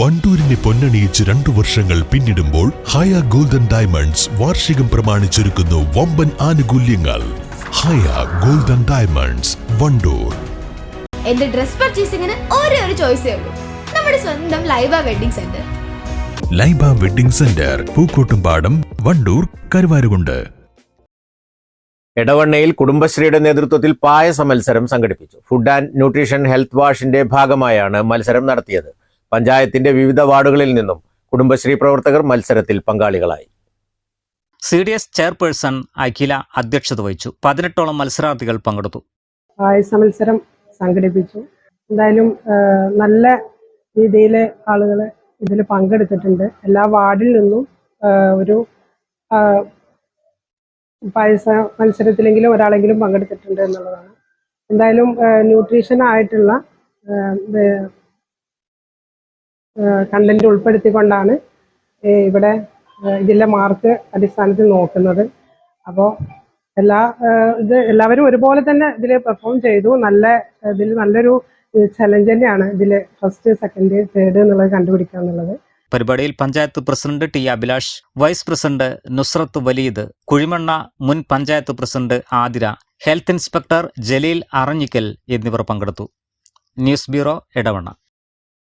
വണ്ടൂരിനെ പൊന്നണിയിച്ച് രണ്ടു വർഷങ്ങൾ പിന്നിടുമ്പോൾ ഹയ ഗോൾഡൻ ഡയമണ്ട്സ് വാർഷികം പ്രമാണിച്ചൊരുക്കുന്നു വമ്പൻ ആനുകൂല്യങ്ങൾ. Haya golden diamonds Wandoor. എന്റെ ഡ്രസ് പർച്ചേസിംഗിന് ഒരേ ഒരു ചോയ്സ് ഉള്ളൂ. നമ്മുടെ സ്വന്തം Laiba wedding center. Laiba wedding center Pookkottumpadam Wandoor Karuvarakundu. എടവണ്ണയിൽ കുടുംബശ്രീയുടെ നേതൃത്വത്തിൽ പായസ മത്സരം സംഘടിപ്പിച്ചു. ഫുഡ് ആൻഡ് ന്യൂട്രീഷൻ ഹെൽത്ത് വാഷിന്റെ ഭാഗമായാണ് മത്സരം നടത്തിയത്. പഞ്ചായത്തിന്റെ വിവിധ വാർഡുകളിൽ നിന്നും കുടുംബശ്രീ പ്രവർത്തകർ മത്സരത്തിൽ പങ്കാളികളായി. C D S chairperson Akhila അധ്യക്ഷത വഹിച്ചു. പതിനെട്ടോളം മത്സരാർത്ഥികൾ പങ്കെടുത്തു. പായസ മത്സരം സംഘടിപ്പിച്ചു. എന്തായാലും നല്ല രീതിയിലെ ആളുകൾ ഇതിൽ പങ്കെടുത്തിട്ടുണ്ട്. എല്ലാ വാർഡിൽ നിന്നും ഒരു പായസ മത്സരത്തിലെങ്കിലും ഒരാളെങ്കിലും പങ്കെടുത്തിട്ടുണ്ട് എന്നുള്ളതാണ്. എന്തായാലും ന്യൂട്രീഷൻ ആയിട്ടുള്ള കണ്ടന്റ് ഉൾപ്പെടുത്തിക്കൊണ്ടാണ് ഇവിടെ ഇതിലെ മാർക്ക് അടിസ്ഥാനത്തിൽ നോക്കുന്നത്. അപ്പോൾ എല്ലാ ഇത് എല്ലാവരും ഒരുപോലെ തന്നെ ഇതിൽ പെർഫോം ചെയ്തു. നല്ല ഇതിൽ നല്ലൊരു ചലഞ്ച് തന്നെയാണ് ഇതിൽ ഫസ്റ്റ് സെക്കൻഡ് തേർഡ് എന്നുള്ളത് കണ്ടുപിടിക്കുക എന്നുള്ളത്. പരിപാടിയിൽ panchayat president T Abhilash vice president Nusrath Waleed Kuzhimanna മുൻ panchayat president Athira health inspector Jaleel Aranhikkal എന്നിവർ പങ്കെടുത്തു. News bureau Edavanna.